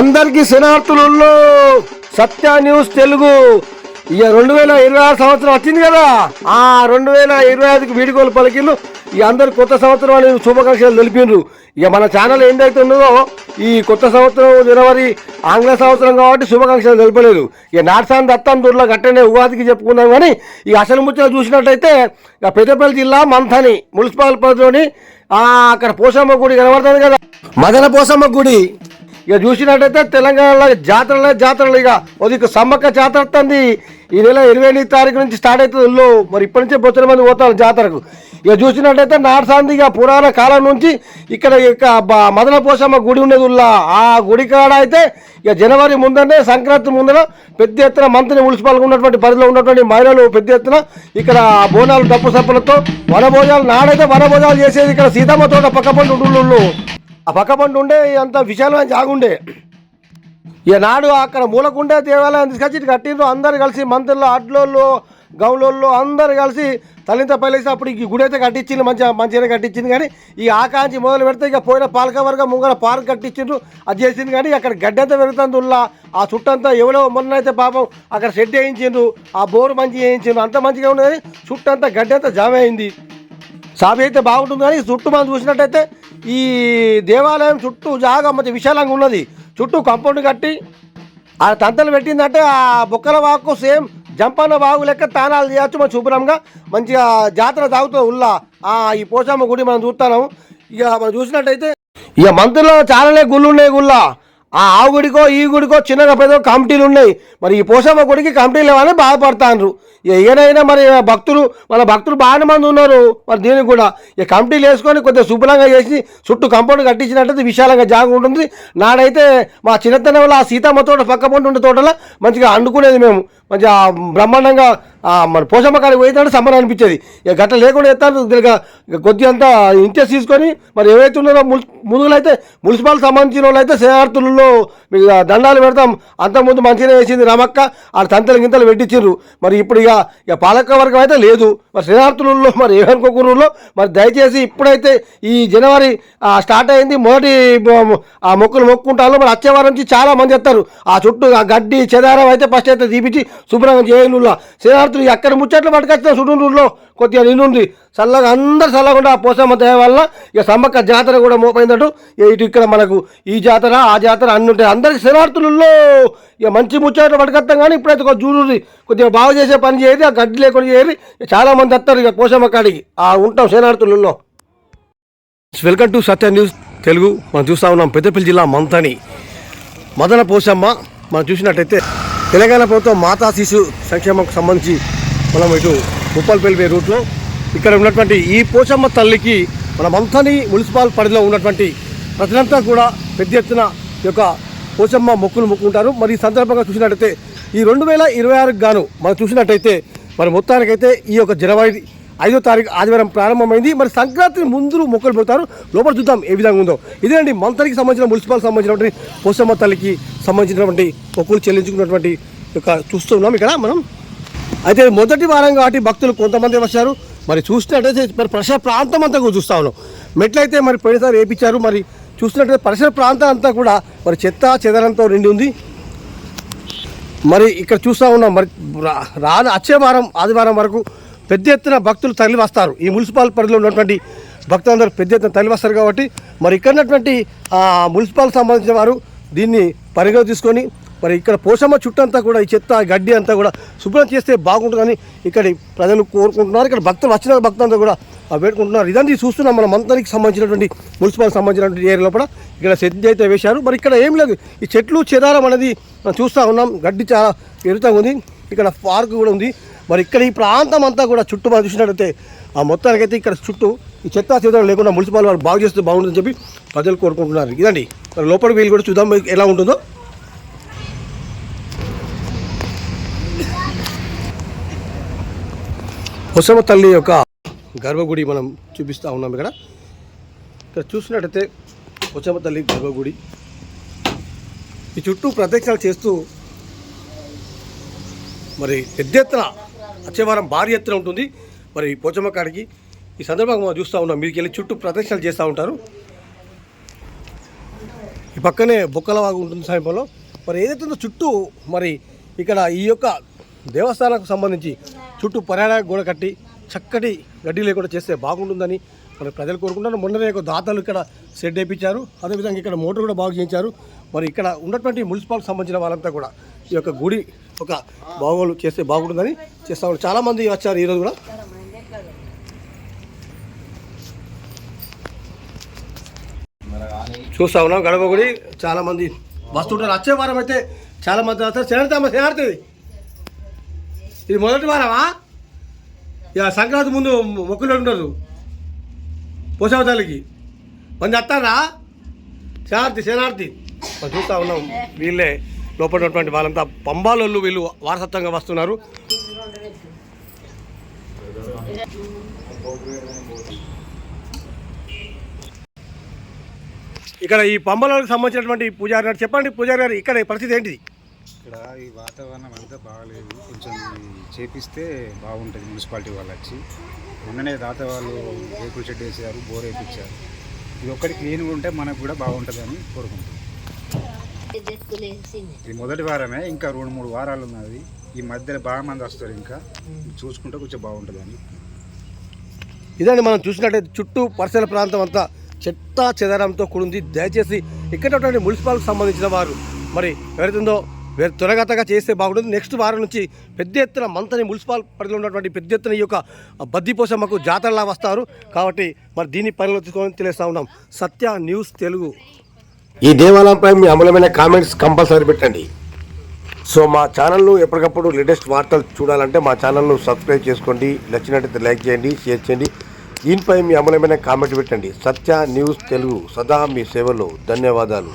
అందరికీ శనార్థులలో సత్య న్యూస్ తెలుగు. ఇక రెండు వేల ఇరవై ఆరు సంవత్సరం వచ్చింది కదా? ఆ రెండు వేల ఇరవై ఐదుకి వీడుకోలు పలికిళ్ళు ఇక అందరు కొత్త సంవత్సరం అని శుభాకాంక్షలు తెలిపిండ్రు. ఇక మన ఛానల్ ఏందైతే ఉన్నదో ఈ కొత్త సంవత్సరం జనవరి ఆంగ్ల సంవత్సరం కాబట్టి శుభాకాంక్షలు తెలిపలేదు. ఇక నాట్సాన్ దత్తం దూర్లో గట్టనే ఉగాదికి చెప్పుకున్నాం కానీ ఈ అసలు ముచ్చట చూసినట్టయితే ఇక పెద్దపల్లి జిల్లా మంథని మున్సిపాలిటీలోని అక్కడ పోసమ్మ గుడి కనబడుతుంది కదా? మదన పోసమ్మ గుడి. ఇక చూసినట్టయితే తెలంగాణలో జాతరలే జాతరలు ఇక. ఒక సమ్మక్క జాతర వస్తుంది. ఈ నెల ఇరవై ఎనిమిది తారీఖు నుంచి స్టార్ట్ అవుతుంది ఇల్లు. మరి ఇప్పటి నుంచే బొచ్చిన మంది పోతారు జాతరకు. ఇక చూసినట్టయితే నాటసాంది ఇక పురాణ కాలం నుంచి ఇక్కడ ఇక మదన పోసమ్మ గుడి ఉండేది ఉల్లా. ఆ గుడి కాడ అయితే ఇక జనవరి ముందనే సంక్రాంతి ముందర పెద్ద ఎత్తున మంత్రి మున్సిపాల్గా ఉన్నటువంటి పరిధిలో ఉన్నటువంటి మహిళలు పెద్ద ఎత్తున ఇక్కడ బోనాలు డప్పు సప్పులతో వనభోజాలు నాడైతే వనభోజాలు చేసేది ఇక్కడ సీతమ్మ తోట పక్క పండు ఆ పక్క పంట ఉండే అంత విశాలమైన జాగుండే ఇక నాడు అక్కడ మూలకుండే దేవాలయం తీసుకొచ్చి ఇటు కట్టిండ్రు అందరు కలిసి మంత్రులు అడ్లోళ్ళు గౌలోళ్ళు అందరు కలిసి తల్లింత పైలేసి అప్పుడు ఈ గుడి అయితే కట్టించింది మంచిగా మంచిగానే కట్టించింది కానీ ఈ ఆకాంక్షి మొదలు పెడితే ఇక పోయిన పాలక వర్గం ముంగల పార్క్ కట్టించిండ్రు. అది చేసింది కానీ అక్కడ గడ్డంతా అంతా పెరుగుతుంది ఉల్లా ఆ చుట్టంతా ఎవరో మొన్న అయితే పాపం అక్కడ షెడ్ వేయించిండ్రు. ఆ బోరు మంచిగా వేయించిండ్రు. అంత మంచిగా ఉన్నది చుట్టంతా గడ్డంతా అంతా జామ అయింది. సాబి అయితే బాగుంటుంది కానీ చుట్టూ మనం చూసినట్టయితే ఈ దేవాలయం చుట్టూ జాగా మంచి విశాలంగా ఉన్నది. చుట్టూ కంపౌండ్ కట్టి ఆ తంతలు పెట్టిందంటే ఆ బొక్కల వాకు సేమ్ జంపన్న వాగు లెక్క తానాలు చేయొచ్చు మన శుభ్రంగా. మంచిగా జాతర తాగుతూ ఉల్లా. ఆ ఈ పోచమ్మ గుడి మనం చూస్తున్నాము. ఇక మనం చూసినట్టయితే ఇక మంత్రుల్లో చాలానే గుళ్ళు ఉన్నాయి గుళ్ళ. ఆ ఆవు గుడికో ఈ గుడికో చిన్నగా పెద్ద కమిటీలు ఉన్నాయి. మరి ఈ పోషమ్మ గుడికి కమిటీలు లేవని బాధపడతాండ్రు. ఇక ఏదైనా మరి భక్తులు మన భక్తులు బాగానే మంది ఉన్నారు. మరి దీనికి కూడా ఈ కమిటీలు వేసుకొని కొద్దిగా శుభ్రంగా చేసి చుట్టూ కంపౌండ్ కట్టించినట్టయితే విశాలంగా జాగా ఉంటుంది. నాడైతే మా చిన్నతనంలో ఆ సీతమ్మ తోట పక్క పంట ఉండే తోటలో మంచిగా అండుకునేది మేము. మంచిగా బ్రహ్మాండంగా మన పోషమ్మ కాడికి పోయేటప్పుడు సమ్మర్ అనిపించేది. ఇక గట్ట లేకుండా ఎత్తాను దీనిగా కొద్దిగా అంతా ఇంట్రెస్ట్ తీసుకొని మరి ఏవైతే ఉన్నారో ముల్ అయితే మున్సిపల్ సంబంధించిన వాళ్ళు అయితే సేనార్థులలో మీకు దండాలు పెడతాం. అంతకుముందు మంచిగా వేసింది రమక్క ఆ తంతలు గింతలు పెట్టించారు మరి ఇప్పుడు ఇక ఇక పాలక వర్గం అయితే లేదు. మరి శ్రీనార్థులలో మరి ఏమనుకోకూరులో మరి దయచేసి ఇప్పుడైతే ఈ జనవరి స్టార్ట్ అయింది మొదటి ఆ మొక్కులు మొక్కుంటారు. మరి వచ్చే వారం నుంచి చాలా మంది వస్తారు ఆ చుట్టూ ఆ గడ్డి చెదారం అయితే ఫస్ట్ అయితే తీపిచ్చి శుభ్రంగా చేయనుల్లా. శ్రీనార్థులు ఎక్కడ ముచ్చట్లు పట్టుకొచ్చిన చుట్టూరులో కొద్దిగా నిన్నుంది చల్లగా అందరు చల్లకుండా ఆ పోసమ్మ దయ వల్ల ఇక సమ్మక్క జాతర కూడా మోపైందట. ఇటు ఇక్కడ మనకు ఈ జాతర ఆ జాతర అన్ని ఉంటాయి. అందరికి శనార్థులలో ఇక మంచి ముచ్చట్లు పట్టుకొస్తాం కానీ ఇప్పుడైతే ఒక జూరుది కొద్దిగా బాగు చేసే పని చేయదు ఆ గడ్డి లేకుండా చేయరు చాలా మంది వస్తారు ఇక పోసమ్మ కాడికి. ఆ ఉంటాం శనార్థులలో welcome to Satya news Telugu. మనం చూస్తా ఉన్నాం పెద్దపల్లి జిల్లా మంతని. మదన పోసమ్మ మనం చూసినట్టయితే తెలంగాణ ప్రభుత్వం మాతా శిశు సంక్షేమంకు సంబంధించి మనం ఇటు ముప్పల్పల్లి రూట్లో ఇక్కడ ఉన్నటువంటి ఈ పోచమ్మ తల్లికి మనమంతని మున్సిపాల్ మున్సిపల్ పరిధిలో ఉన్నటువంటి ప్రజలంతా కూడా పెద్ద ఎత్తున యొక్క పోచమ్మ మొక్కులు మొక్కుంటారు. మరి ఈ సందర్భంగా చూసినట్టయితే ఈ రెండు వేల ఇరవై ఆరుకు గాను మనం చూసినట్టయితే మరి మొత్తానికైతే ఈ యొక్క జనవరి ఐదో తారీఖు ఆదివారం ప్రారంభమైంది. మరి సంక్రాంతి ముందు మొక్కలు పెడతారు. లోపల చూద్దాం ఏ విధంగా ఉందో. ఇదేనండి మంత్రికి సంబంధించిన మున్సిపాల్ సంబంధించినటువంటి పోసమ్మ తల్లికి సంబంధించినటువంటి మొక్కులు చెల్లించుకున్నటువంటి యొక్క చూస్తున్నాం ఇక్కడ మనం. అయితే మొదటి వారం కాబట్టి భక్తులు కొంతమంది వచ్చారు మరి చూసినట్టయితే మరి పరిసర ప్రాంతం అంతా కూడా చూస్తా ఉన్నాం. మెట్లయితే మరి పోయినసారి వేయించారు. మరి చూసినట్టయితే పరిసర ప్రాంతం అంతా కూడా మరి చెత్త చెదరంతో నిండి ఉంది. మరి ఇక్కడ చూస్తూ ఉన్నాం. మరి రా- రాను వచ్చే వారం ఆదివారం వరకు పెద్ద ఎత్తున భక్తులు తరలి వస్తారు. ఈ మున్సిపల్ పరిధిలో ఉన్నటువంటి భక్తులందరూ పెద్ద ఎత్తున తరలి వస్తారు కాబట్టి మరి ఇక్కడ ఉన్నటువంటి మున్సిపల్ సంబంధించిన వారు దీన్ని పరిగణ తీసుకొని మరి ఇక్కడ పోషమ్మ చుట్టంతా కూడా ఈ చెత్త గడ్డి అంతా కూడా శుభ్రం చేస్తే బాగుంటుందని ఇక్కడి ప్రజలు కోరుకుంటున్నారు. ఇక్కడ భక్తులు వచ్చిన భక్తులంతా కూడా పెట్టుకుంటున్నారు వేడుకుంటున్నారు. ఇదంతా చూస్తున్నాం మన మంత్రానికి సంబంధించినటువంటి మున్సిపల్ సంబంధించినటువంటి ఏరియా కూడా ఇక్కడ సెట్ అయితే వేశారు. మరి ఇక్కడ ఏం లేదు. ఈ చెట్లు చెదారం అనేది మనం చూస్తూ ఉన్నాం. గడ్డి చాలా ఎరుతంగా ఉంది. ఇక్కడ పార్క్ కూడా ఉంది. మరి ఇక్కడ ఈ ప్రాంతం అంతా కూడా చుట్టూ మనం చూసినట్టయితే ఆ మొత్తానికైతే ఇక్కడ చుట్టూ ఈ చెత్త చెదారం లేకుండా మున్సిపల్ వాళ్ళు బాగు చేస్తే బాగుంటుందని చెప్పి ప్రజలు కోరుకుంటున్నారు. ఇదండి. మరి లోపల వీళ్ళు కూడా చూద్దాం ఎలా ఉంటుందో. హుసమ తల్లి యొక్క గర్భగుడి మనం చూపిస్తూ ఉన్నాం ఇక్కడ. ఇక్కడ చూసినట్టయితే హుసమ తల్లి గర్భగుడి. ఈ చుట్టూ ప్రదక్షిణలు చేస్తూ మరి పెద్ద ఎత్తున వచ్చే వారం భారీ ఎత్తున ఉంటుంది. మరి పోచమ్మ కాడికి ఈ సందర్భంగా చూస్తూ ఉన్నాం. మీకు వెళ్ళి చుట్టూ ప్రదక్షిణలు చేస్తూ ఉంటారు. ఈ పక్కనే బొక్కలవాగు ఉంటుంది సమీపంలో. మరి ఏదైతే ఉందో చుట్టూ మరి ఇక్కడ ఈ యొక్క దేవస్థానాలకు సంబంధించి చుట్టూ పర్యాటక గోడ కట్టి చక్కటి గడ్డి లేకుండా చేస్తే బాగుంటుందని మరి ప్రజలు కోరుకుంటారు మొన్ననే ఒక దాతలు ఇక్కడ షెడ్ వేయించారు. అదేవిధంగా ఇక్కడ మోటార్ కూడా బాగు చేయించారు. మరి ఇక్కడ ఉన్నటువంటి మున్సిపాలిటీ సంబంధించిన వాళ్ళంతా కూడా ఈ యొక్క గుడి ఒక బాగోలు చేస్తే బాగుంటుందని చేస్తా ఉన్నారు చాలామంది వచ్చారు ఈరోజు కూడా. చూస్తా ఉన్నాం గడప గుడి. చాలా మంది వస్తుంటారు. వచ్చే వారం అయితే చాలా మంది వస్తారు శరణతమ్మ శరణార్థి ఇది మొదటి వారమా? ఇక సంక్రాంతి ముందు మొక్కులు ఉండరు పోషావతాలకి మంది వస్తారా? శనార్థి శనార్థి చూస్తా ఉన్నాం. వీళ్ళే. లోపల ఉన్నటువంటి వాళ్ళంతా పంబాలోళ్ళు వీళ్ళు వారసత్వంగా వస్తున్నారు. ఇక్కడ ఈ పంబలకు సంబంధించినటువంటి పూజారి గారు చెప్పండి. పూజారి గారు ఇక్కడ పరిస్థితి ఏంటిది? ఇక్కడ ఈ వాతావరణం అంతా బాగాలేదు. కొంచెం చేపిస్తే బాగుంటుంది మున్సిపాలిటీ వాళ్ళు వచ్చి. మొన్ననే దాత వాళ్ళు రేకుల షెడ్ వేసారు బోర్ వేయించారు ఇది ఒక్కటి క్లీన్గా ఉంటే మనకు కూడా బాగుంటుందని కోరుకుంటున్నాం. ఇది మొదటి వారమే ఇంకా రెండు మూడు వారాలు ఉన్నది ఈ మధ్యలో బాగా మంది వస్తారు ఇంకా. చూసుకుంటే కొంచెం బాగుంటుందని. ఇదండి మనం చూసినట్టయితే చుట్టూ పరిసర ప్రాంతం అంతా చెత్త చెదరంతో కూడింది. దయచేసి ఇక్కడ మున్సిపాలిటీకి సంబంధించిన వారు మరి ఎవరైతుందో వేరే త్వరగతగా చేస్తే బాగుంటుంది. నెక్స్ట్ వారం నుంచి పెద్ద ఎత్తున మంతని మున్సిపల్ పరిధిలో ఉన్నటువంటి పెద్ద ఎత్తున ఈ యొక్క బద్దిపోసమ్మకు జాతరలా వస్తారు. కాబట్టి మరి దీన్ని పరిలో తీసుకొని తెలియస్తా ఉన్నాం. సత్య న్యూస్ తెలుగు. ఈ దేవాలయంపై మీ అమలమైన కామెంట్స్ కంపల్సరీ పెట్టండి. సో మా ఛానల్లో ఎప్పటికప్పుడు లేటెస్ట్ వార్తలు చూడాలంటే మా ఛానల్ను సబ్స్క్రైబ్ చేసుకోండి. నచ్చినట్టయితే లైక్ చేయండి షేర్ చేయండి. దీనిపై మీ అమలమైన కామెంట్ పెట్టండి. సత్య న్యూస్ తెలుగు. సదా మీ సేవలో. ధన్యవాదాలు.